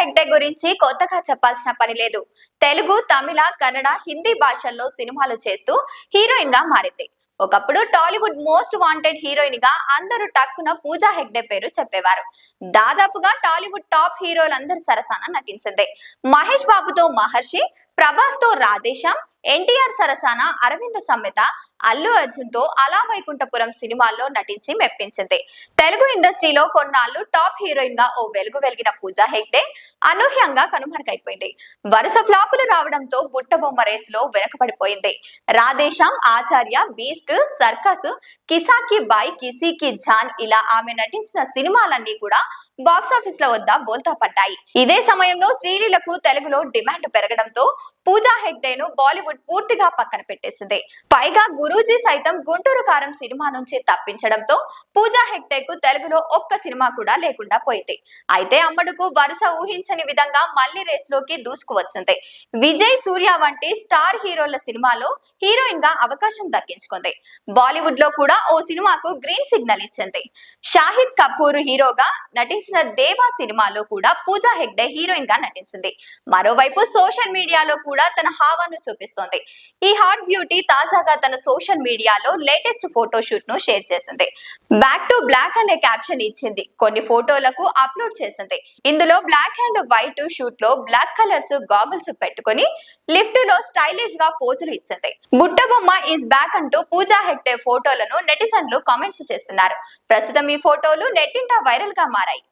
హెగ్డే గురించి కొత్తగా చెప్పాల్సిన పని లేదు. తెలుగు తమిళ కన్నడ హిందీ భాషల్లో సినిమాలు చేస్తూ హీరోయిన్గా మారింది. ఒకప్పుడు టాలీవుడ్ మోస్ట్ వాంటెడ్ హీరోయిన్గా అందరూ టక్కున పూజా హెగ్డే పేరు చెప్పేవారు. దాదాపుగా టాలీవుడ్ టాప్ హీరోలందరి సరసాన నటించింది. మహేష్ బాబుతో మహర్షి ప్రభాస్తో రాధేశం ఎన్టీఆర్ సరసాన అరవింద సమ్మెత అల్లు అర్జున్తో అలా వైకుంఠపురం సినిమాల్లో నటించి మెప్పించింది. తెలుగు ఇండస్ట్రీలో కొన్నాళ్ళు టాప్ హీరోయిన్గా ఓ వెలుగు వెలిగిన పూజా హెగ్డే అనూహ్యంగా కనుమరుగైపోయింది. వరుస ఫ్లాపులు రావడంతో బుట్టబొమ్మ రేసులో వెనకబడిపోయింది. రాధేశ్యామ్ ఆచార్య బీస్ట్ సర్కస్ కిసాకి బాయ్ కిసికి జాన్ ఇలా ఆమె నటించిన సినిమాలన్నీ కూడా బాక్సాఫీస్ ల వద్ద బోల్తా పడ్డాయి. ఇదే సమయంలో శ్రీలీలకు తెలుగులో డిమాండ్ పెరగడంతో పూజా హెగ్డేను బాలీవుడ్ పూర్తిగా పక్కన పెట్టేసింది. పైగా గురూజీ సైతం గుంటూరు కారం సినిమా నుంచి తప్పించడంతో పూజా హెగ్డేకు తెలుగులో ఒక్క సినిమా కూడా లేకుండా పోయింది. అయితే అమ్మడుకు వరుస ఊహించని విధంగా మళ్ళీ రేసులోకి దూసుకువచ్చింది. విజయ్ సూర్య వంటి స్టార్ హీరోల సినిమాలో హీరోయిన్గా అవకాశం దక్కించుకుంది. బాలీవుడ్లో కూడా ఓ సినిమాకు గ్రీన్ సిగ్నల్ ఇచ్చింది. షాహిద్ కపూర్ హీరోగా నటించిన దేవా సినిమాలో కూడా పూజా హెగ్డే హీరోయిన్గా నటించింది. మరోవైపు సోషల్ మీడియాలో కూడా తన హావాను చూపిస్తోంది. ఈ హాట్ బ్యూటీ తాజాగా తన సోషల్ మీడియాలో లేటెస్ట్ ఫోటో షూట్ను షేర్ చేసింది. బ్యాక్ టు బ్లాక్ అనే క్యాప్షన్ ఇచ్చింది. కొన్ని ఫోటోలకు అప్లోడ్ చేసింది. ఇందులో బ్లాక్ అండ్ వైట్ షూట్లో బ్లాక్ కలర్స్ గాగుల్స్ పెట్టుకొని లిఫ్ట్లో స్టైలిష్గా పోజులు ఇచ్చింది. బుట్టబొమ్మ ఈజ్ బ్యాక్ అంటూ పూజా హెగ్డే ఫోటోలను నెటిజన్లు కామెంట్స్ చేస్తున్నారు. ప్రస్తుతం ఈ ఫోటోలు నెట్టింట వైరల్గా మారాయి.